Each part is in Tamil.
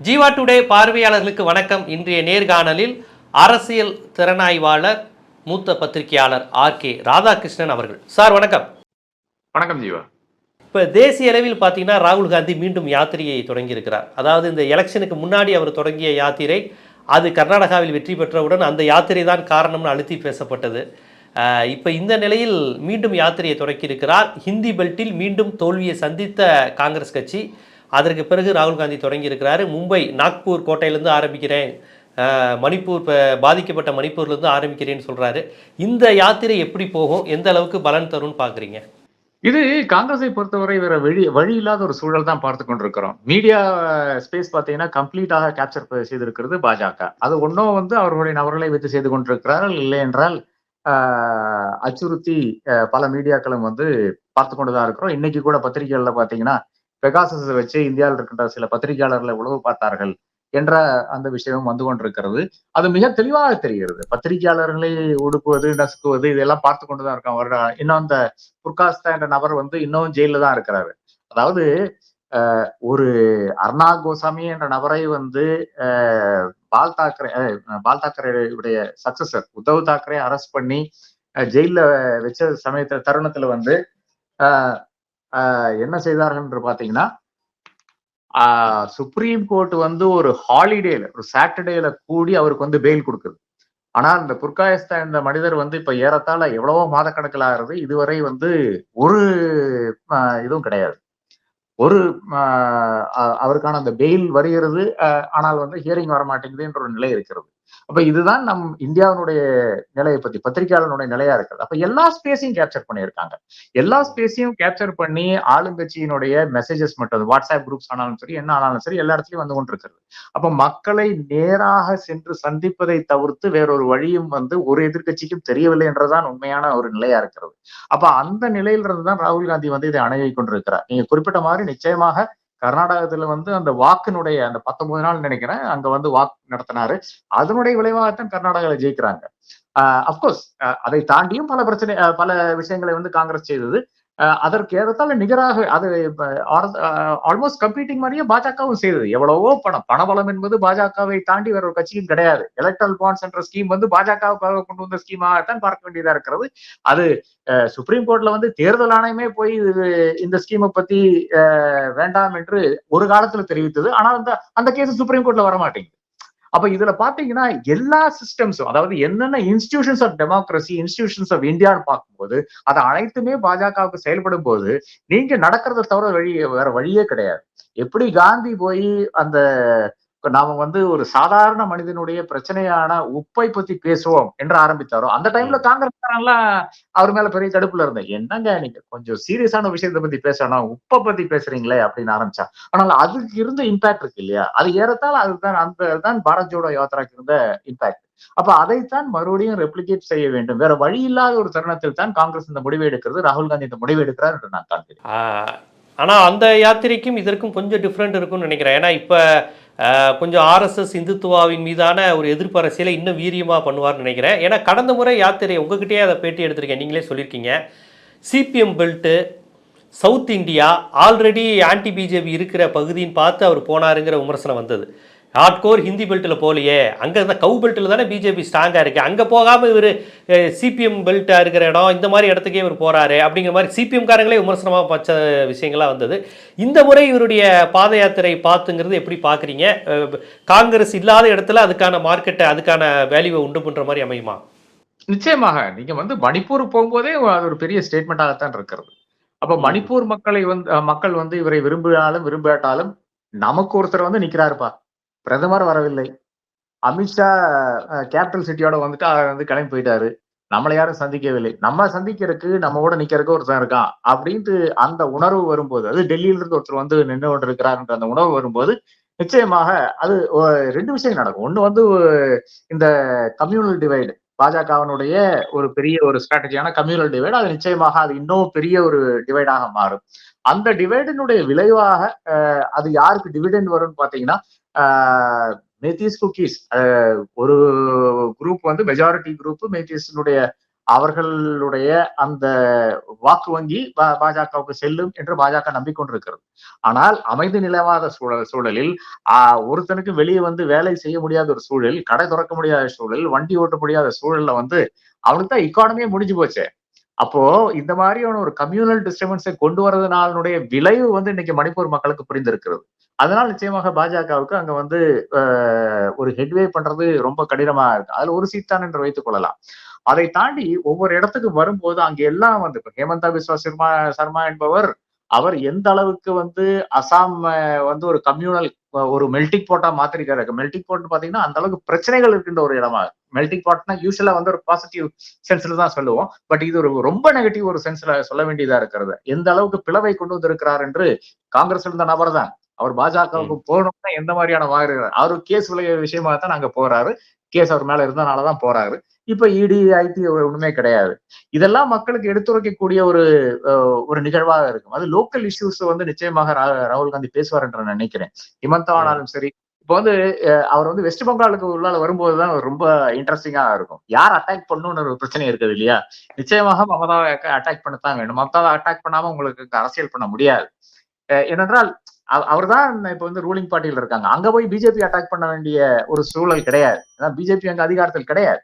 ஜீவா டுடே பார்வையாளர்களுக்கு வணக்கம். இன்றைய நேர்காணலில் அரசியல் திறனாய்வாளர் மூத்த பத்திரிகையாளர் ஆர் கே ராதாகிருஷ்ணன் அவர்கள். சார் வணக்கம். வணக்கம் ஜீவா. இப்போ தேசிய அளவில் பார்த்தீங்கன்னா ராகுல் காந்தி மீண்டும் யாத்திரையை தொடங்கியிருக்கிறார். அதாவது இந்த எலெக்ஷனுக்கு முன்னாடி அவர் தொடங்கிய யாத்திரை அது கர்நாடகாவில் வெற்றி பெற்றவுடன் அந்த யாத்திரை தான் காரணம்னு அழுத்தி பேசப்பட்டது. இப்போ இந்த நிலையில் மீண்டும் யாத்திரையை தொடக்கியிருக்கிறார். ஹிந்தி பெல்ட்டில் மீண்டும் தோல்வியை சந்தித்த காங்கிரஸ் கட்சி அதற்கு பிறகு ராகுல் காந்தி தொடங்கியிருக்கிறாரு மும்பை நாக்பூர் கோட்டையிலேருந்து ஆரம்பிக்கிறேன். மணிப்பூர் இப்போ பாதிக்கப்பட்ட மணிப்பூர்லேருந்து ஆரம்பிக்கிறேன்னு சொல்கிறாரு இந்த யாத்திரை எப்படி போகும்? எந்த அளவுக்கு பலன் தரும்னு பார்க்குறீங்க இது காங்கிரஸை பொறுத்தவரை வேற வழி வழி இல்லாத ஒரு சூழல் தான் பார்த்து கொண்டிருக்கிறோம். மீடியா ஸ்பேஸ் பார்த்தீங்கன்னா கம்ப்ளீட்டாக கேப்சர் செய்திருக்கிறது பாஜக. அது ஒன்றும் வந்து அவர்களுடைய நபர்களை வைத்து செய்து கொண்டிருக்கிறார்கள் இல்லை என்றால் அச்சுறுத்தி பல மீடியாக்களும் வந்து பார்த்து கொண்டுதான் இருக்கிறோம். இன்னைக்கு கூட பத்திரிகைகளில் பார்த்தீங்கன்னா பெகாசஸை வச்சு இந்தியாவில் இருக்கின்ற சில பத்திரிகையாளர்களை உளவு பார்த்தார்கள் என்ற அந்த விஷயமும் வந்து கொண்டிருக்கிறது. அது மிக தெளிவாக தெரிகிறது. பத்திரிகையாளர்களை ஒடுக்குவது நசுக்குவது இதெல்லாம் பார்த்து கொண்டுதான் இருக்கான் அவர் இன்னும் அந்த புர்காஸ்தா என்ற நபர் வந்து இன்னும் ஜெயில தான் இருக்கிறாரு. அதாவது ஒரு அர்ணா கோசாமி என்ற நபரை வந்து பால் தாக்கரே அஹ், பால் தாக்கரேவுடைய சக்சஸர் உத்தவ் தாக்கரே அரெஸ்ட் பண்ணி ஜெயில ஜெயில்ல வச்ச சமயத்துல தருணத்துல வந்து என்ன செய்தார்கள் என்று பாத்தீங்கன்னா ஆஹ், சுப்ரீம் கோர்ட் வந்து ஒரு ஹாலிடேல ஒரு சாட்டர்டேல கூடி அவருக்கு வந்து பெயில் கொடுக்குது. ஆனால் இந்த புர்காயஸ்தா இந்த மனிதர் வந்து இப்ப ஏறத்தாழ எவ்வளவோ மாதக்கணக்கில் ஆகிறது இதுவரை வந்து ஒரு ஆஹ், இதுவும் கிடையாது. ஒரு ஆஹ், அவருக்கான அந்த பெயில் வருகிறது ஆனால் வந்து ஹியரிங் வர மாட்டேங்குது என்ற ஒரு நிலை இருக்கிறது. அப்ப இதுதான் நம் இந்தியாவினுடைய நிலையை பத்தி பத்திரிகையாளனுடைய நிலையா இருக்கிறது. அப்ப எல்லா ஸ்பேஸையும் கேப்சர் பண்ணியிருக்காங்க. எல்லா ஸ்பேஸையும் கேப்சர் பண்ணி ஆளுங்கட்சியினுடைய மெசேஜஸ் மட்டும் வாட்ஸ்அப் குரூப்ஸ் ஆனாலும் சரி என்ன ஆனாலும் சரி எல்லா இடத்துலயும் வந்து கொண்டிருக்கிறது. அப்ப மக்களை நேராக சென்று சந்திப்பதை தவிர்த்து வேறொரு வழியும் வந்து ஒரு எதிர்க்கட்சிக்கும் தெரியவில்லை என்றதான் உண்மையான ஒரு நிலையா இருக்கிறது. அப்ப அந்த நிலையிலிருந்து தான் ராகுல் காந்தி வந்து இதை அணுகி கொண்டிருக்கிறார். நீங்க குறிப்பிட்ட மாதிரி நிச்சயமாக கர்நாடகத்துல வந்து அந்த வாக்கினுடைய அந்த பத்தொன்பது நாள் நினைக்கிறேன் அங்க வந்து வாக்கு நடத்தினாரு. அதனுடைய விளைவாகத்தான் கர்நாடகாவில் ஜெயிக்கிறாங்க. அப்கோர்ஸ் அதை தாண்டியும் பல பிரச்சனை பல விஷயங்களை வந்து காங்கிரஸ் செய்தது. அதற்கு ஏறத்தாழ நிகராக அது ஆல்மோஸ்ட் கம்ப்ளீட்டிங் மாதிரியே பாஜகவும் செய்தது. எவ்வளவோ பணம். பணபலம் என்பது பாஜகவை தாண்டி வேற ஒரு கட்சியும் கிடையாது. எலக்ட்ரல் பாண்ட்ஸ் என்ற ஸ்கீம் வந்து பாஜகவுக்காக கொண்டு வந்த ஸ்கீமாகத்தான் பார்க்க வேண்டியதா இருக்கிறது. அது அஹ், சுப்ரீம் கோர்ட்ல வந்து தேர்தல் ஆணையமே போய் இது இந்த ஸ்கீமை பத்தி வேண்டாம் என்று ஒரு காலத்துல தெரிவித்தது. ஆனால் அந்த அந்த கேஸ் சுப்ரீம் கோர்ட்ல வர மாட்டேங்குது அப்ப இதுல பாத்தீங்கன்னா எல்லா சிஸ்டம்ஸும் அதாவது என்னென்ன institutions of democracy institutions of இந்தியான்னு பார்க்கும்போது அது அனைத்துமே பாஜகவுக்கு செயல்படும் போது நீங்க நடக்கிறத தவிர வழி வேற வழியே கிடையாது. எப்படி காந்தி போய் அந்த நாம வந்து ஒரு சாதாரண மனிதனுடைய பிரச்சனையான உப்பை பத்தி பேசுவோம் என்று ஆரம்பித்தாரோ அந்த டைம்ல காங்கிரஸ்காரன்லாம் அவர் மேல பெரிய தடுப்புல இருந்தேன் என்னங்க நீங்க கொஞ்சம் சீரியஸான விஷயத்தை பத்தி பேசணும் உப்பை பத்தி பேசுறீங்களே அப்படின்னு ஆரம்பிச்சா ஆனால் அதுக்கு இருந்த இம்பாக்ட் இருக்கு இல்லையா? அது ஏறத்தாழ அதுதான் அந்த தான் பாரத் ஜோடோ யாத்திராக்கு இருந்த இம்பாக்ட் அப்ப அதைத்தான் மறுபடியும் ரெப்ளிகேட் செய்ய வேண்டும். வேற வழி இல்லாத ஒரு தருணத்தில் தான் காங்கிரஸ் இந்த முடிவை எடுக்கிறது. ராகுல் காந்தி இந்த முடிவை எடுக்கிறார் என்று நான் காண்கிறேன். ஆனா அந்த யாத்திரைக்கும் இதற்கும் கொஞ்சம் டிஃப்ரெண்ட் இருக்கும்னு நினைக்கிறேன். ஏன்னா இப்போ கொஞ்சம் ஆர்எஸ்எஸ் இந்துத்துவாவின் மீதான ஒரு எதிர்ப்பு அரசியலை இன்னும் வீரியமாக பண்ணுவார்னு நினைக்கிறேன். ஏன்னா கடந்த முறை யாத்திரை உங்ககிட்டயே அதை பேட்டி எடுத்திருக்கேன். நீங்களே சொல்லியிருக்கீங்க. CPM belt south India already anti BJP இருக்கிற பகுதின்னு பார்த்து அவர் போனாருங்கிற விமர்சனம் வந்தது. ஹார்ட்கோர் ஹிந்தி பெல்ட்டில் போகலையே. அங்கே இருந்த கவு பெல்ட்டில் தானே பிஜேபி ஸ்ட்ராங்காக இருக்குது அங்கே போகாமல் இவர் சிபிஎம் பெல்ட்டாக இருக்கிற இடம் இந்த மாதிரி இடத்துக்கே இவர் போகிறாரு அப்படிங்கிற மாதிரி சிபிஎம்காரங்களே விமர்சனமாக பச்ச விஷயங்கள்லாம் வந்தது. இந்த முறை இவருடைய பாத யாத்திரை பார்த்துங்கிறது எப்படி பார்க்குறீங்க? காங்கிரஸ் இல்லாத இடத்துல அதுக்கான மார்க்கெட்டை அதுக்கான வேல்யூவை உண்டு பண்ணுற மாதிரி அமையுமா? நிச்சயமாக. நீங்க வந்து மணிப்பூர் போகும்போதே அது ஒரு பெரிய ஸ்டேட்மெண்டாகத்தான் இருக்கிறது. அப்ப மணிப்பூர் மக்களை வந்து மக்கள் வந்து இவரை விரும்பினாலும் விரும்பாட்டாலும் நமக்கு ஒருத்தர் வந்து நிக்கிறாருப்பா. பிரதமர் வரவில்லை. அமித்ஷா கேபிட்டல் சிட்டியோட வந்துட்டு வந்து கிளம்பி போயிட்டாரு. நம்மளை யாரும் சந்திக்கவில்லை. நம்ம சந்திக்கிறதுக்கு நம்ம கூட நிக்கிறதுக்கு ஒருத்தன் இருக்கான் அப்படின்ட்டு அந்த உணர்வு வரும்போது அது டெல்லியில இருந்து ஒருத்தர் வந்து நின்று கொண்டு இருக்கிறாருன்ற அந்த உணர்வு வரும்போது நிச்சயமாக அது ரெண்டு விஷயம் நடக்கும். ஒண்ணு வந்து இந்த கம்யூனல் டிவைடு. பாஜகவினுடைய ஒரு பெரிய ஒரு ஸ்ட்ராட்டஜியான கம்யூனல் டிவைடு அது நிச்சயமாக அது இன்னும் பெரிய ஒரு டிவைடாக மாறும். அந்த டிவைடினுடைய விளைவாக அஹ், அது யாருக்கு டிவிடெண்ட் வரும்னு பாத்தீங்கன்னா மேத்தீஸ் குக்கீஸ். ஒரு குரூப் வந்து மெஜாரிட்டி குரூப் மேத்தீஸினுடைய அவர்களுடைய அந்த வாக்கு வங்கி பாஜகவுக்கு செல்லும் என்று பாஜக நம்பிக்கொண்டிருக்கிறது. ஆனால் அமைதி நிலவாத சூழல் சூழலில் ஆஹ் ஒருத்தனுக்கு வெளியே வந்து வேலை செய்ய முடியாத ஒரு சூழல் கடை திறக்க முடியாத சூழல் வண்டி ஓட்ட முடியாத சூழல்ல வந்து அவனுக்கு தான் இக்கானமியே முடிஞ்சு போச்சே. அப்போ இந்த மாதிரியான ஒரு கம்யூனல் டிஸ்டர்பன்ஸை கொண்டு வரதுனாலுடைய விளைவு வந்து இன்னைக்கு மணிப்பூர் மக்களுக்கு புரிந்திருக்கிறது. அதனால் நிச்சயமாக பாஜகவுக்கு அங்க வந்து ஒரு ஹெட்வே பண்றது ரொம்ப கடினமா இருக்கு. அதுல ஒரு சீட் தான் என்று வைத்துக் கொள்ளலாம். அதை தாண்டி ஒவ்வொரு இடத்துக்கு வரும்போது அங்க எல்லாம் வந்து இப்ப ஹேமந்தா பிஸ்வா சர்மா சர்மா என்பவர் அவர் எந்த அளவுக்கு வந்து அசாம் வந்து ஒரு கம்யூனல் ஒரு மெல்டிக் போட்டா மாத்திருக்காரு. மெல்டிக் போட் பாத்தீங்கன்னா அந்த அளவுக்கு பிரச்சனைகள் இருக்கின்ற ஒரு இடமா. மெல்டிக் பாட்னா யூஸ்வலா வந்து ஒரு பாசிட்டிவ் சென்ஸ்ல தான் சொல்லுவோம். பட் இது ஒரு ரொம்ப நெகட்டிவ் ஒரு சென்ஸ்ல சொல்ல வேண்டியதா இருக்கிறது. எந்த அளவுக்கு பிளவை கொண்டு வந்திருக்கிறார் என்று காங்கிரஸ் இருந்த நபர் தான். அவர் பாஜகவுக்கு போகணும்னா எந்த மாதிரியான வாரு அவர் கேஸ் விளைய விஷயமா தான் அங்க போறாரு. கேஸ் அவர் மேல இருந்தனாலதான் போறாரு. இப்ப E இடி ஐடி ஒண்ணுமே கிடையாது. இதெல்லாம் மக்களுக்கு எடுத்துரைக்கக்கூடிய ஒரு ஒரு நிகழ்வாக இருக்கும். அது லோக்கல் இஷ்யூஸ் வந்து நிச்சயமாக ராகுல் காந்தி பேசுவார் என்று நான் நினைக்கிறேன். ஹிமந்தாவானாலும் சரி. இப்போ வந்து அவர் வந்து வெஸ்ட் பெங்காலுக்கு உள்ளால வரும்போதுதான் ரொம்ப இன்ட்ரெஸ்டிங்கா இருக்கும். யார் அட்டாக் பண்ணணும்னு ஒரு பிரச்சனை இருக்குது இல்லையா? நிச்சயமாக மமதாவை அட்டாக் பண்ணத்தான் வேணும். மமதாவை அட்டாக் பண்ணாம உங்களுக்கு அரசியல் பண்ண முடியாது. ஏனென்றால் அவர் தான் இப்ப வந்து ரூலிங் பார்ட்டியில் இருக்காங்க. அங்க போய் பிஜேபி அட்டாக் பண்ண வேண்டிய ஒரு சூழல் கிடையாது. ஏன்னா பிஜேபி அங்க அதிகாரத்தில் கிடையாது.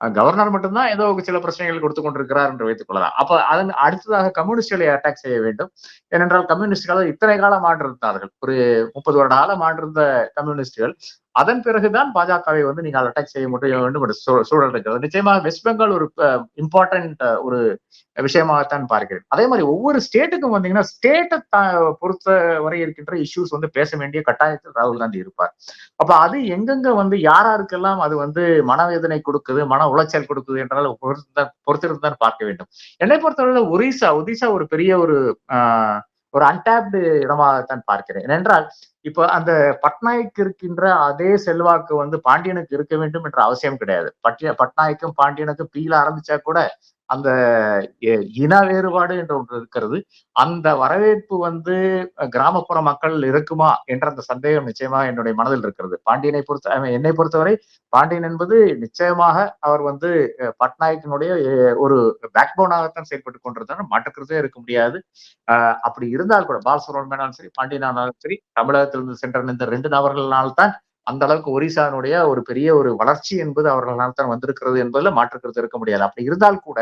கவர்னர் மட்டும்தான் ஏதோ சில பிரச்சனைகள் கொடுத்து கொண்டிருக்கிறார் என்று வைத்துக் கொள்ளலாம் அப்ப அதன் அடுத்ததாக கம்யூனிஸ்டுகளை அட்டாக் செய்ய வேண்டும். ஏனென்றால் கம்யூனிஸ்டுகள் இத்தனை காலம் ஆண்டிருந்தார்கள். ஒரு முப்பது வருட காலம் ஆண்டிருந்த கம்யூனிஸ்டுகள் அதன் பிறகுதான் பாஜகவை வந்து நீங்கள் அட்டாக் செய்ய முடியும் வேண்டும் என்ற சூ- சூழல் இருக்கிறது நிச்சயமாக வெஸ்ட் பெங்கால் ஒரு இம்பார்ட்டன்ட் ஒரு விஷயமாகத்தான் பார்க்கிறேன். அதே மாதிரி ஒவ்வொரு ஸ்டேட்டுக்கும் வந்தீங்கன்னா ஸ்டேட்டை பொறுத்த வரை இருக்கின்ற இஷ்யூஸ் வந்து பேச வேண்டிய கட்டாயத்தில் ராகுல் காந்தி இருப்பார். அப்ப அது எங்கெங்க வந்து யாராருக்கெல்லாம் அது வந்து மனவேதனை கொடுக்குது மன உளைச்சல் கொடுக்குது என்றால் பொறுத்து பொறுத்திருந்து தான் பார்க்க வேண்டும். என்னை பொறுத்தவரை ஒரிசா ஒரிசா ஒரு பெரிய ஒரு ஆஹ், ஒரு அன்டாப்டு இடமாகத்தான் பார்க்கிறேன். ஏனென்றால் இப்ப அந்த பட்நாயக் இருக்கின்ற அதே செல்வாக்கு வந்து பாண்டியனுக்கு இருக்க வேண்டும் என்ற அவசியம் கிடையாது. பட்டிய பட்நாயக்கும் பாண்டியனுக்கும் பீல ஆரம்பிச்சா கூட அந்த இன வேறுபாடு என்று ஒன்று இருக்கிறது. அந்த வரவேற்பு வந்து கிராமப்புற மக்கள் இருக்குமா என்ற அந்த சந்தேகம் நிச்சயமா என்னுடைய மனதில் இருக்கிறது. பாண்டியனை பொறுத்த என்னை பொறுத்தவரை பாண்டியன் என்பது நிச்சயமாக அவர் வந்து பட்நாயக்கினுடைய ஒரு பேக் போனாகத்தான் செயல்பட்டு கொண்டிருந்தார் மாற்றுக்கிறதே இருக்க முடியாது. அப்படி இருந்தால் கூட பாலசுப்ரமணியனாலும் சரி பாண்டியனாலும் சரி தமிழகத்திலிருந்து சென்ற இந்த ரெண்டு நபர்களால்தான் அந்த அளவுக்கு ஒரிசானுடைய ஒரு பெரிய ஒரு வளர்ச்சி என்பது அவர்களால் தான் வந்திருக்கிறது என்பதுல மாற்றுக்கிறது இருக்க முடியாது. அப்படி இருந்தால் கூட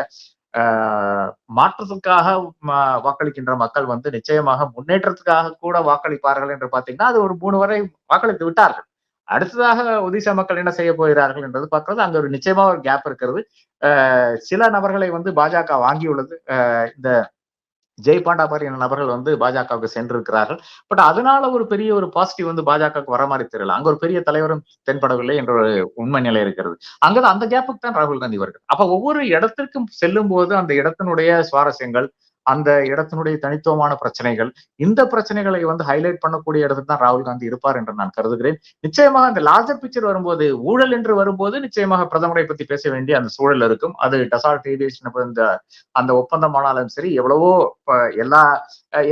ஆஹ் மாற்றத்துக்காக வாக்களிக்கின்ற மக்கள் வந்து நிச்சயமாக முன்னேற்றத்துக்காக கூட வாக்களிப்பார்கள் என்று பாத்தீங்கன்னா அது ஒரு மூணு வரை வாக்களித்து விட்டார்கள். அடுத்ததாக ஒடிசா மக்கள் என்ன செய்ய போகிறார்கள் என்றது பார்க்கறது. அங்க ஒரு நிச்சயமா ஒரு கேப் இருக்கிறது. சில நபர்களை வந்து பாஜக வாங்கியுள்ளது. ஆஹ் இந்த ஜெய் பாண்டா மாதிரியான நபர்கள் வந்து பாஜகவுக்கு சென்றிருக்கிறார்கள். பட் அதனால ஒரு பெரிய ஒரு பாசிட்டிவ் வந்து பாஜகவுக்கு வர மாதிரி தெரியல. அங்க ஒரு பெரிய தலைவரும் தென்படவில்லை என்ற ஒரு உண்மை நிலை இருக்கிறது. அங்கதான் அந்த கேப்புக்கு தான் ராகுல் காந்தி வருகிறது அப்ப ஒவ்வொரு இடத்திற்கும் செல்லும் போது அந்த இடத்தினுடைய சுவாரஸ்யங்கள் அந்த இடத்தினுடைய தனித்துவமான பிரச்சனைகள் இந்த பிரச்சனைகளை வந்து ஹைலைட் பண்ணக்கூடிய இடத்துல தான் ராகுல் காந்தி இருப்பார் என்று நான் கருதுகிறேன். நிச்சயமாக அந்த லார்ஜர் பிக்சர் வரும்போது ஊழல் என்று வரும்போது நிச்சயமாக பிரதமரை பத்தி பேச வேண்டிய அந்த சூழல் இருக்கும். அது டசால்ட் ஏவியேஷன் இந்த அந்த ஒப்பந்தம் ஆனாலும் சரி எவ்வளவோ எல்லா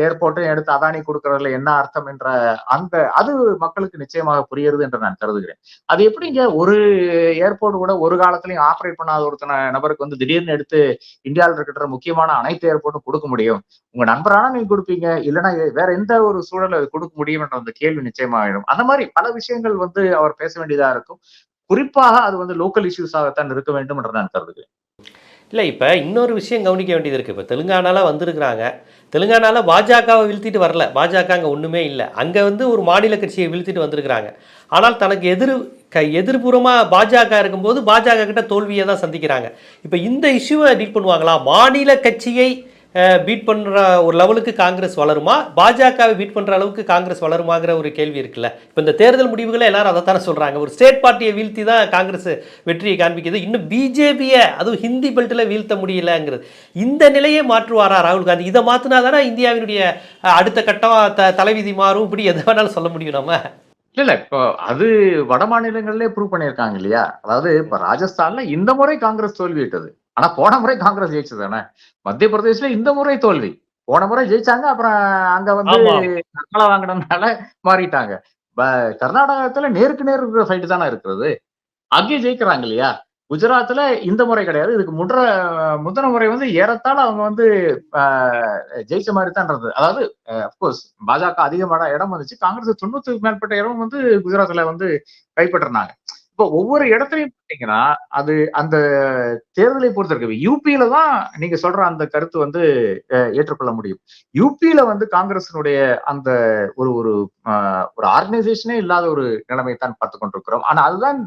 ஏர்போர்ட்டையும் எடுத்து அதானி கொடுக்கறதுல என்ன அர்த்தம் என்ற அந்த அது மக்களுக்கு நிச்சயமாக புரியுது என்று நான் கருதுகிறேன். அது எப்படிங்க ஒரு ஏர்போர்ட் கூட ஒரு காலத்திலையும் ஆப்ரேட் பண்ணாத ஒருத்தன நபருக்கு வந்து திடீர்னு எடுத்து இந்தியாவில் இருக்கிற முக்கியமான அனைத்து ஏர்போர்ட்டும் கொடுக்க முடியும்? உங்க நண்பரான நீங்க கொடுப்பீங்க. இல்லைன்னா வேற எந்த ஒரு சூழலை கொடுக்க முடியும் என்ற அந்த கேள்வி நிச்சயமாயிடும் அந்த மாதிரி பல விஷயங்கள் வந்து அவர் பேச வேண்டியதா இருக்கும். குறிப்பாக அது வந்து லோக்கல் இஷ்யூஸாகத்தான் இருக்க வேண்டும் என்று நான் கருதுகிறேன். இல்லை இப்போ இன்னொரு விஷயம் கவனிக்க வேண்டியது இருக்குது இப்போ தெலுங்கானால வந்திருக்கிறாங்க. தெலுங்கானால பாஜகவை வீழ்த்திட்டு வரல. பாஜக அங்கே ஒன்றுமே இல்லை. அங்கே வந்து ஒரு மாநில கட்சியை வீழ்த்திட்டு வந்திருக்கிறாங்க. ஆனால் தனக்கு எதிர் க எதிர்புறமாக பாஜக இருக்கும்போது பாஜக கிட்ட தோல்வியை தான் சந்திக்கிறாங்க. இப்போ இந்த இஷ்யூவை டீல் பண்ணுவாங்களா? மாநில கட்சியை பீட் பண்ணுற ஒரு லெவலுக்கு காங்கிரஸ் வளருமா? பாஜகவை பீட் பண்ணுற அளவுக்கு காங்கிரஸ் வளருமாங்கிற ஒரு கேள்வி இருக்குல்ல. இப்போ இந்த தேர்தல் முடிவுகளை எல்லாரும் அதை தானே சொல்கிறாங்க ஒரு ஸ்டேட் பார்ட்டியை வீழ்த்தி தான் காங்கிரஸ் வெற்றியை காண்பிக்குது. இன்னும் பிஜேபியை அதுவும் ஹிந்தி பெல்ட்டில் வீழ்த்த முடியலங்கிறது. இந்த நிலையை மாற்றுவாரா ராகுல் காந்தி? இதை மாற்றினா தானே இந்தியாவினுடைய அடுத்த கட்டம் த தலைவிதி மாறும். இப்படி எதை வேணாலும் சொல்ல முடியும் நம்ம? இல்ல இல்ல. இப்போ அது வட மாநிலங்கள்லயே ப்ரூவ் பண்ணியிருக்காங்க இல்லையா? அதாவது இப்ப ராஜஸ்தான்ல இந்த முறை காங்கிரஸ் தோல்வியிட்டது. ஆனா போன முறை காங்கிரஸ் ஜெயிச்சது தானே மத்திய பிரதேஷ்ல இந்த முறை தோல்வி. போன முறை ஜெயிச்சாங்க அப்புறம் அங்க வந்து. நக்கலா வாங்கினதுனால மாறிட்டாங்க. கர்நாடகத்துல நேருக்கு நேர் இருக்கிற ஃபைட் தானே இருக்கிறது. அங்கேயும் ஜெயிக்கிறாங்க இல்லையா? குஜராத்ல இந்த முறை கிடையாது. இதுக்கு முன்ற முந்தின முறை வந்து ஏறத்தாழ அவங்க வந்து ஜெயிச்ச மாதிரி தான் இருந்தது. அதாவது அப்கோர்ஸ் பாஜக அதிகமான இடம் வந்துச்சு. காங்கிரஸ் தொண்ணூத்துக்கு மேற்பட்ட இடம் வந்து குஜராத்ல வந்து கைப்பற்றினாங்க. இப்போ ஒவ்வொரு இடத்துலயும் பாத்தீங்கன்னா அது அந்த தேர்தலை பொறுத்த இருக்கு யூபியில தான் நீங்க சொல்ற அந்த கருத்து வந்து ஏற்றுக்கொள்ள முடியும். யூபியில வந்து காங்கிரசினுடைய அந்த ஒரு ஒரு ஆஹ், ஒரு ஆர்கனைசேஷனே இல்லாத ஒரு நிலைமை தான் பார்த்து கொண்டிருக்கிறோம். ஆனா அதுதான்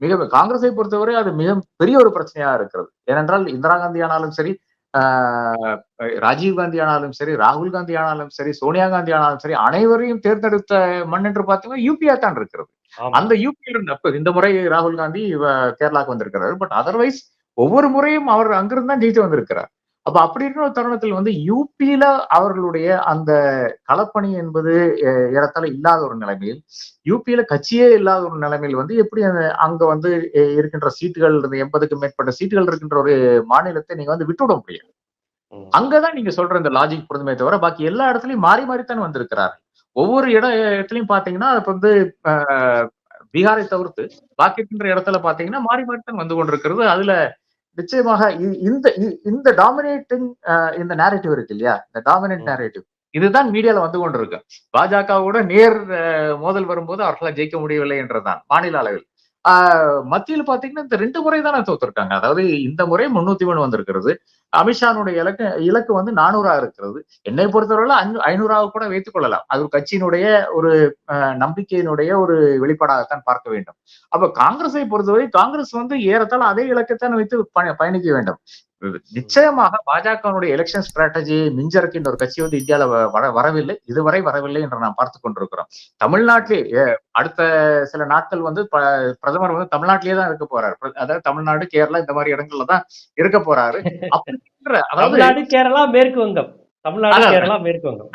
மிக காங்கிரஸை பொறுத்தவரை அது மிக பெரிய ஒரு பிரச்சனையா இருக்கிறது. ஏனென்றால் இந்திரா காந்தி ஆனாலும் சரி ஆஹ், ராஜீவ் காந்தி ஆனாலும் சரி ராகுல் காந்தி ஆனாலும் சரி சோனியா காந்தி ஆனாலும் சரி அனைவரையும் தேர்ந்தெடுத்த மண் என்று பார்த்தீங்கன்னா யூபியா தான் இருக்கிறது. அந்த யூபியில் இருந்த அப்ப இந்த முறை ராகுல் காந்தி கேரளாக்கு வந்திருக்கிறாரு. பட் அதர்வைஸ் ஒவ்வொரு முறையும் அவர் அங்கிருந்து தான் ஜெயித்து வந்திருக்கிறார். அப்ப அப்படி இருக்கிற ஒரு தருணத்தில் வந்து யூபியில அவர்களுடைய அந்த களப்பணி என்பது ஏறத்தாழ இல்லாத ஒரு நிலைமையில் யூபியில கட்சியே இல்லாத ஒரு நிலைமையில் வந்து எப்படி அங்க வந்து இருக்கின்ற சீட்டுகள் இந்த எண்பதுக்கும் மேற்பட்ட சீட்டுகள் இருக்கின்ற ஒரு மாநிலத்தை நீங்க வந்து விட்டுவிட முடியாது. அங்கதான் நீங்க சொல்ற இந்த லாஜிக் பொருந்துமே தவிர பாக்கி எல்லா இடத்துலயும் மாறி மாறித்தான் வந்திருக்கிறார் ஒவ்வொரு இட இடத்துலயும் பாத்தீங்கன்னா இப்ப வந்து பீகாரை தவிர்த்து பாக்கி இருக்கின்ற இடத்துல பாத்தீங்கன்னா மாறி மாறித்தான் வந்து கொண்டிருக்கிறது. அதுல நிச்சயமாக இந்த இந்த டாமினேட்டிங் இந்த நேரேட்டிவ் இருக்கு இல்லையா? இந்த டாமினேட். நேரேட்டிவ் இதுதான் மீடியால வந்து கொண்டிருக்கு. பாஜகவோட நேர் மோதல் வரும்போது அவர்களால் ஜெயிக்க முடியவில்லை என்றுதான் மாநில அளவில். மத்தியில் பாத்தீங்கன்னா இந்த ரெண்டு முறை தானே தோத்துருக்காங்க. அதாவது இந்த முறை முன்னூத்தி மூணு வந்திருக்கிறது. அமித்ஷானுடைய இலக்கு இலக்கு வந்து நானூறா இருக்கிறது. என்னை பொறுத்தவரையில அஞ்சு ஐநூறாக கூட வைத்துக் கொள்ளலாம். அது ஒரு கட்சியினுடைய ஒரு அஹ், நம்பிக்கையினுடைய ஒரு வெளிப்பாடாகத்தான் பார்க்க வேண்டும். அப்ப காங்கிரஸை பொறுத்தவரை காங்கிரஸ் வந்து ஏறத்தால் அதே இலக்கைத்தான் வைத்து பயணிக்க வேண்டும். நிச்சயமாக பாஜகவுடைய எலெக்ஷன் ஸ்ட்ராட்டஜி மிஞ்சறக்கின்ற ஒரு கட்சி வந்து வர வரவில்லை. இதுவரை வரவில்லை என்று நாம் பார்த்து கொண்டிருக்கிறோம். தமிழ்நாட்டிலே அடுத்த சில நாட்கள் வந்து பிரதமர் வந்து தமிழ்நாட்டிலேயே தான் இருக்க போறாரு. அதாவது தமிழ்நாடு கேரளா இந்த மாதிரி இடங்கள்ல தான் இருக்க போறாரு. அப்படி இருக்கிற அதாவது கேரளா மேற்கு வங்கம். தமிழ்நாடு. கேரளா மேற்கு வங்கம்.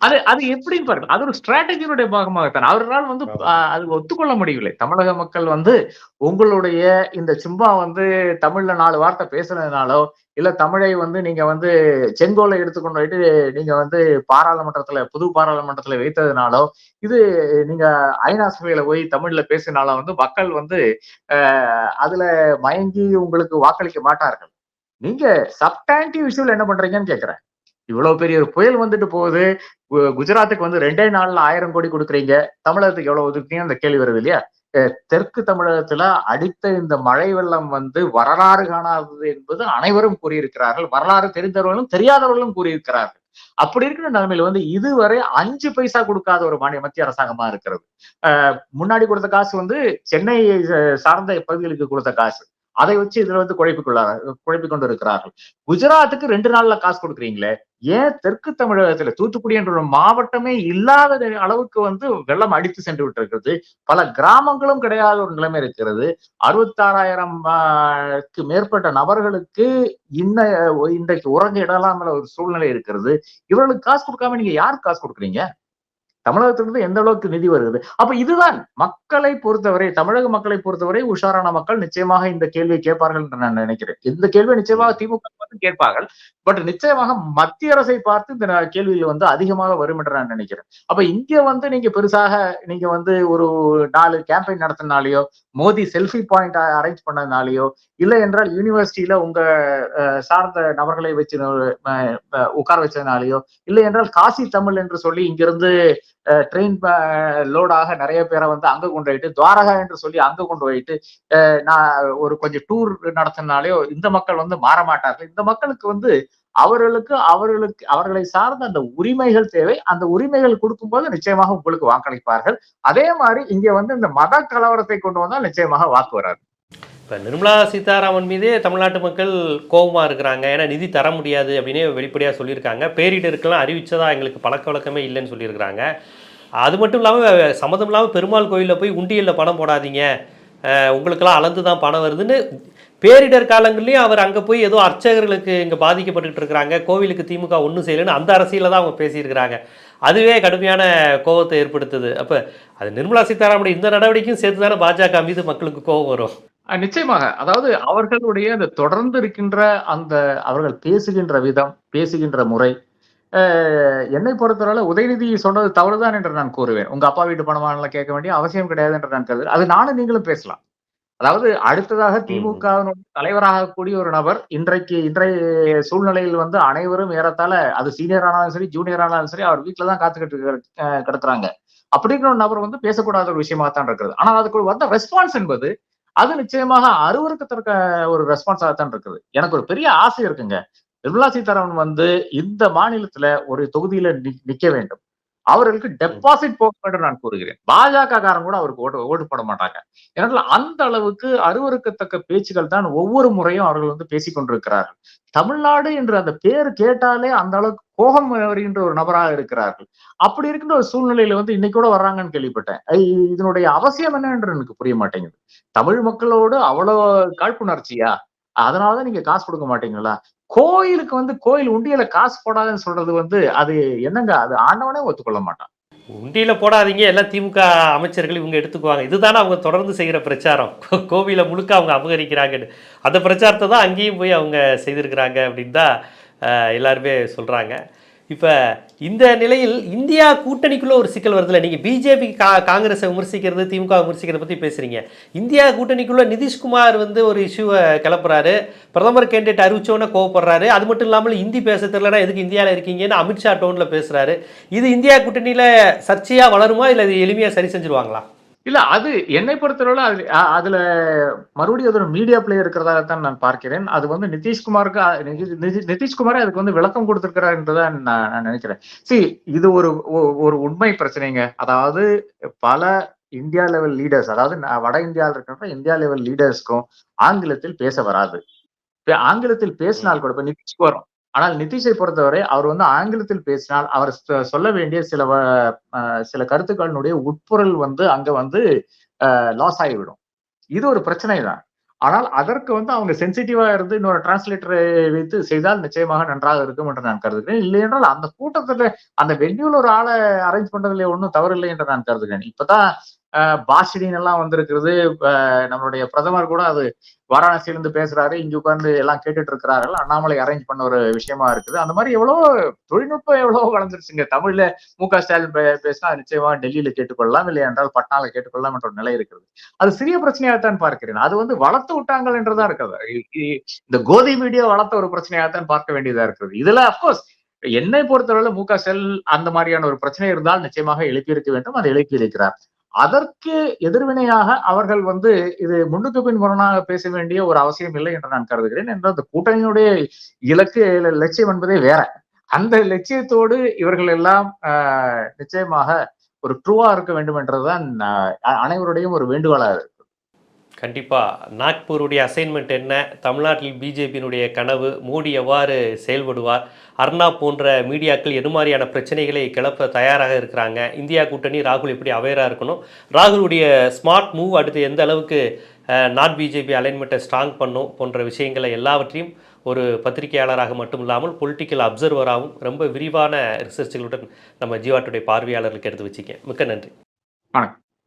அது அது எப்படின்னு பாருங்க. அது ஒரு ஸ்ட்ராட்டஜியினுடைய பாகமாகத்தான். அவரால் வந்து அது ஒத்துக்கொள்ள முடியவில்லை. தமிழக மக்கள் வந்து உங்களுடைய இந்த சும்மா வந்து தமிழ்ல நாலு வார்த்தை பேசுனதுனாலோ இல்ல தமிழை வந்து நீங்க வந்து செங்கோலை எடுத்துக்கொண்டு போயிட்டு நீங்க வந்து பாராளுமன்றத்துல புது பாராளுமன்றத்துல வைத்ததுனாலோ இது நீங்க ஐநா சபையில போய் தமிழ்ல பேசினாலோ வந்து மக்கள் வந்து ஆஹ், அதுல மயங்கி உங்களுக்கு வாக்களிக்க மாட்டார்கள். நீங்க சப்டான்டிவ் இஷ்யூல என்ன பண்றீங்கன்னு கேக்குறேன். இவ்வளவு பெரிய ஒரு புயல் வந்துட்டு போகுது. கு- குஜராத்துக்கு வந்து ரெண்டே நாள்ல ஆயிரம் கோடி கொடுக்குறீங்க. தமிழகத்துக்கு எவ்வளவு ஒதுக்குறீங்க அந்த கேள்வி வருது இல்லையா? தெற்கு தமிழகத்துல அடித்த இந்த மழை வெள்ளம் வந்து வரலாறு காணாதது என்பது அனைவரும் கூறியிருக்கிறார்கள். வரலாறு தெரிந்தவர்களும் தெரியாதவர்களும் கூறியிருக்கிறார்கள். அப்படி இருக்கிற நிலைமையில வந்து இதுவரை அஞ்சு பைசா கொடுக்காத ஒரு மாநில மத்திய அரசாங்கமா இருக்கிறது. அஹ் முன்னாடி கொடுத்த காசு வந்து சென்னை சார்ந்த பகுதிகளுக்கு கொடுத்த காசு. அதை வச்சு இதுல வந்து குழப்பிக்கொள்ளார் குழப்பிக் கொண்டு இருக்கிறார்கள் குஜராத்துக்கு ரெண்டு நாள்ல காசு கொடுக்குறீங்களே ஏன் தெற்கு தமிழகத்துல தூத்துக்குடி என்ற ஒரு மாவட்டமே இல்லாத அளவுக்கு வந்து வெள்ளம் அடித்து சென்று விட்டிருக்கிறது? பல கிராமங்களும் கிடையாத ஒரு நிலைமை இருக்கிறது. அறுபத்தாறாயிரம் மேற்பட்ட நபர்களுக்கு இன்ன இன்றைக்கு உறங்க இடலாமல் ஒரு சூழ்நிலை இருக்கிறது. இவர்களுக்கு காசு கொடுக்காம நீங்க யாருக்கு காசு கொடுக்குறீங்க? தமிழகத்திலிருந்து எந்த அளவுக்கு நிதி வருகிறது? அப்ப இதுதான் மக்களை பொறுத்தவரை தமிழக மக்களை பொறுத்தவரை உஷாரான மக்கள் நிச்சயமாக இந்த கேள்வியை கேட்பார்கள் என்று நான் நினைக்கிறேன். இந்த கேள்வியை நிச்சயமாக திமுக வந்து கேட்பார்கள். பட் நிச்சயமாக மத்திய அரசை பார்த்து இந்த கேள்வியில் வந்து அதிகமாக வரும் என்று நான் நினைக்கிறேன். அப்ப இங்க வந்து நீங்க பெருசாக நீங்க வந்து ஒரு நாலு கேம்பெயின் நடத்தினாலேயோ மோடி செல்ஃபி பாயிண்ட் அரேஞ்ச் பண்ணதுனாலயோ இல்லை என்றால் யூனிவர்சிட்டியில உங்க சார்ந்த நபர்களை வச்சு உட்கார வச்சதுனாலயோ இல்லை என்றால் காசி தமிழ் என்று சொல்லி இங்கிருந்து ட்ரெயின் லோடாக நிறைய பேரை வந்து அங்க கொண்டு போயிட்டு துவாரகா என்று சொல்லி அங்க கொண்டு போயிட்டு அஹ், நான் ஒரு கொஞ்சம் டூர் நடத்தினாலேயோ இந்த மக்கள் வந்து மாற மாட்டார்கள். இந்த மக்களுக்கு வந்து அவர்களுக்கு அவர்களுக்கு அவர்களை சார்ந்த அந்த உரிமைகள் தேவை. அந்த உரிமைகள் கொடுக்கும்போது நிச்சயமாக உங்களுக்கு வாக்களிப்பார்கள். அதே மாதிரி இங்க வந்து இந்த மத கலவரத்தை கொண்டு வந்தால் நிச்சயமாக வாக்கு வராது. இப்போ நிர்மலா சீதாராமன் மீதே தமிழ்நாட்டு மக்கள் கோபமாக இருக்கிறாங்க. ஏன்னா நிதி தர முடியாது அப்படின்னு வெளிப்படையாக சொல்லியிருக்காங்க. பேரிடருக்கெல்லாம் அறிவிச்சதா எங்களுக்கு பழக்க வழக்கமே இல்லைன்னு சொல்லியிருக்கிறாங்க. அது மட்டும் இல்லாமல் சம்மதம் இல்லாமல் பெருமாள் கோயிலில் போய் உண்டியலில் பணம் போடாதீங்க. உங்களுக்கெல்லாம் அளந்து தான் பணம் வருதுன்னு பேரிடர் காலங்கள்லேயும் அவர் அங்கே போய் ஏதோ அர்ச்சகர்களுக்கு இங்கே பாதிக்கப்பட்டுட்டு இருக்கிறாங்க. கோவிலுக்கு திமுக ஒன்றும் செய்யலைன்னு அந்த அரசியலில் தான் அவங்க பேசியிருக்கிறாங்க. அதுவே கடுமையான கோபத்தை ஏற்படுத்துது. அப்போ அது நிர்மலா சீதாராமனுடைய இந்த நடவடிக்கையும் சேர்த்து தானே பாஜக மீது மக்களுக்கு கோபம் வரும். நிச்சயமாக. அதாவது அவர்களுடைய அந்த தொடர்ந்து இருக்கின்ற அந்த அவர்கள் பேசுகின்ற விதம் பேசுகின்ற முறை என்னை பொறுத்தவரை உதயநிதி சொன்னது தவறுதான் என்று நான் கூறுவேன். உங்க அப்பா வீட்டு பணமானலாம் கேட்க வேண்டிய அவசியம் கிடையாது என்று நான் கருது அது நானும் நீங்களும் பேசலாம். அதாவது அடுத்ததாக திமுக தலைவராக கூடிய ஒரு நபர் இன்றைக்கு இன்றைய சூழ்நிலையில் வந்து அனைவரும் ஏறத்தாழ அது சீனியர் ஆனாலும் சரி ஜூனியர் ஆனாலும் சரி அவர் வீட்டுல தான் காத்துக்கிட்டு கிடக்குறாங்க. அப்படிங்கிற ஒரு நபர் வந்து பேசக்கூடாத ஒரு விஷயமா தான் இருக்கிறது. ஆனால் அதுக்கு வந்த ரெஸ்பான்ஸ் என்பது அது நிச்சயமாக அருவருக்கத்தக்க ஒரு ரெஸ்பான்ஸாக தான் இருக்குது. எனக்கு ஒரு பெரிய ஆசை இருக்குங்க. நிர்மலா சீதாராமன் வந்து இந்த மாநிலத்துல ஒரு தொகுதியில நிக்க வேண்டும். அவர்களுக்கு டெபாசிட் போக வேண்டும் நான் கூறுகிறேன். பாஜக காரன் கூட அவருக்கு ஓட்டு ஓட்டு போட மாட்டாங்க. ஏன்னா அந்த அளவுக்கு அருவருக்கத்தக்க பேச்சுகள் தான் ஒவ்வொரு முறையும் அவர்கள் வந்து பேசிக் கொண்டிருக்கிறார்கள் தமிழ்நாடு என்று அந்த பேர் கேட்டாலே அந்த அளவுக்கு கோபம் வருகின்ற ஒரு நபராக இருக்கிறார்கள். அப்படி இருக்கின்ற ஒரு சூழ்நிலையில வந்து இன்னைக்கு கூட வர்றாங்கன்னு கேள்விப்பட்டேன். இதனுடைய அவசியம் என்ன என்று எனக்கு புரிய மாட்டேங்குது. தமிழ் மக்களோடு அவ்வளவு காழ்ப்புணர்ச்சியா? அதனாலதான் நீங்க காசு கொடுக்க மாட்டீங்களா? கோயிலுக்கு வந்து கோயில் உண்டியல காசு போடாதுன்னு சொல்றது வந்து அது என்னங்க? அது ஆண்டவனே ஒத்துக்கொள்ள மாட்டான். உண்டியில போடாதீங்க. எல்லாம் திமுக அமைச்சர்கள் இவங்க எடுத்துக்குவாங்க. இதுதானே அவங்க தொடர்ந்து செய்கிற பிரச்சாரம். கோவில கோவிலை முழுக்க அவங்க அபகரிக்கிறாங்கன்னு. அந்த பிரச்சாரத்தை தான் அங்கேயும் போய் அவங்க செய்திருக்கிறாங்க அப்படின்னு தான் எல்லாருமே சொல்கிறாங்க இப்போ இந்த நிலையில் இந்தியா கூட்டணிக்குள்ளே ஒரு சிக்கல் வருதுல்ல நீங்கள் பிஜேபி கா காங்கிரஸை விமர்சிக்கிறது திமுக விமர்சிக்கிறத பற்றி பேசுகிறீங்க இந்தியா கூட்டணிக்குள்ளே நிதிஷ்குமார் வந்து ஒரு இஷ்யூவை கிளப்புறாரு. பிரதமர் கேண்டிடேட் அறிவிச்சோன்னே கோவப்படுறாரு. அது மட்டும் இல்லாமல் ஹிந்தி பேச தெரியலனா எதுக்கு இந்தியாவில் இருக்கீங்கன்னு அமித்ஷா டோனில் பேசுகிறாரு இது இந்தியா கூட்டணியில் சர்ச்சையாக வளருமா இல்லை இது எளிமையாக சரி செஞ்சுருவாங்களா? இல்ல அது என்னை பொறுத்தளவுல அது அதுல மறுபடியும் அதோட ஒரு மீடியா பிளே இருக்கிறதாக தான் நான் பார்க்கிறேன். அது வந்து நிதிஷ்குமாருக்கு நிதிஷ்குமாரே அதுக்கு வந்து விளக்கம் கொடுத்திருக்கிறார் என்றுதான் நான் நான் நினைக்கிறேன். சி இது ஒரு ஒரு உண்மை பிரச்சனைங்க. அதாவது பல இந்தியா லெவல் லீடர்ஸ் அதாவது வட இந்தியாவில் இருக்கிற இந்தியா லெவல் லீடர்ஸ்க்கும் ஆங்கிலத்தில் பேச வராது. ஆங்கிலத்தில் பேசினால் கூட இப்ப நிதிஷ்குமார் ஆனால் நிதிஷை பொறுத்தவரை அவர் வந்து ஆங்கிலத்தில் பேசினால் அவர் சொல்ல வேண்டிய சில அஹ் சில கருத்துக்களினுடைய உட்பொருள் வந்து அங்க வந்து லாஸ் ஆகிவிடும். இது ஒரு பிரச்சனை தான் ஆனால் அதற்கு வந்து அவங்க சென்சிட்டிவா இருந்து இன்னொரு டிரான்ஸ்லேட்டரை வைத்து செய்தால் நிச்சயமாக நன்றாக இருக்கும் என்று நான் கருதுகிறேன். இல்லை என்றால் அந்த கூட்டத்துல அந்த வென்யூல ஒரு ஆளை அரேஞ்ச் பண்றதுல ஒன்றும் தவறில்லை என்று நான் கருதுகிறேன். இப்பதான் அஹ், எல்லாம் வந்திருக்கிறது. நம்மளுடைய பிரதமர் கூட அது வாரணாசியிலிருந்து பேசுறாரு. இங்க உட்கார்ந்து எல்லாம் கேட்டுட்டு இருக்கிறார்கள் அண்ணாமலை அரேஞ்ச் பண்ண ஒரு விஷயமா இருக்குது. அந்த மாதிரி எவ்வளவோ தொழில்நுட்பம் எவ்வளவோ வளர்ந்துருச்சுங்க. தமிழ்ல மு க ஸ்டாலின் பேசினா நிச்சயமா டெல்லியில கேட்டுக்கொள்ளலாம். இல்லை என்றால் பட்னால கேட்டுக்கொள்ளலாம் என்ற ஒரு நிலை இருக்கிறது. அது சிறிய பிரச்சனையாகத்தான் பார்க்கிறேன். அது வந்து வளர்த்து விட்டாங்கள் என்றுதான் இருக்கிறது. இந்த கோதி மீடியா வளர்த்த ஒரு பிரச்சனையாகத்தான் பார்க்க வேண்டியதா இருக்கிறது. இதுல அப்கோர்ஸ் என்னை பொறுத்தவரை மு க ஸ்டாலின் அந்த மாதிரியான ஒரு பிரச்சனை இருந்தால் நிச்சயமாக எழுப்பியிருக்க வேண்டும். அதை எழுப்பி இருக்கிறார். அதற்கு எதிர்வினையாக அவர்கள் வந்து இது முன்னுக்கு பின் முரணாக பேச வேண்டிய ஒரு அவசியம் இல்லை என்று நான் கருதுகிறேன் என்ற அந்த கூட்டணியுடைய இலக்கு லட்சியம் என்பதே வேற. அந்த லட்சியத்தோடு இவர்கள் எல்லாம் ஆஹ், நிச்சயமாக ஒரு ட்ரூவா இருக்க வேண்டும் என்றதுதான் அ- அனைவருடையும் ஒரு வேண்டுகோளாக இருக்கு. கண்டிப்பாக நாக்பூருடைய அசைன்மெண்ட் என்ன? தமிழ்நாட்டில் பிஜேபியினுடைய கனவு? மோடி எவ்வாறு செயல்படுவார்? அர்ணா போன்ற மீடியாக்கள் எது மாதிரியான பிரச்சனைகளை கிளப்ப தயாராக இருக்கிறாங்க? இந்தியா கூட்டணி ராகுல் எப்படி அவேராக இருக்கணும்? ராகுலுடைய ஸ்மார்ட் மூவ் அடுத்து எந்த அளவுக்கு நான் பிஜேபி அலைன்மெண்ட்டை ஸ்ட்ராங் பண்ணும் போன்ற விஷயங்களை எல்லாவற்றையும் ஒரு பத்திரிகையாளராக மட்டும் இல்லாமல் பொலிட்டிக்கல் அப்சர்வராகவும் ரொம்ப விரிவான ரிசர்ச்களுடன் நம்ம ஜீவாட்டுடைய பார்வையாளர்களுக்கு எடுத்து வச்சுக்கேன் மிக்க நன்றி. வணக்கம்.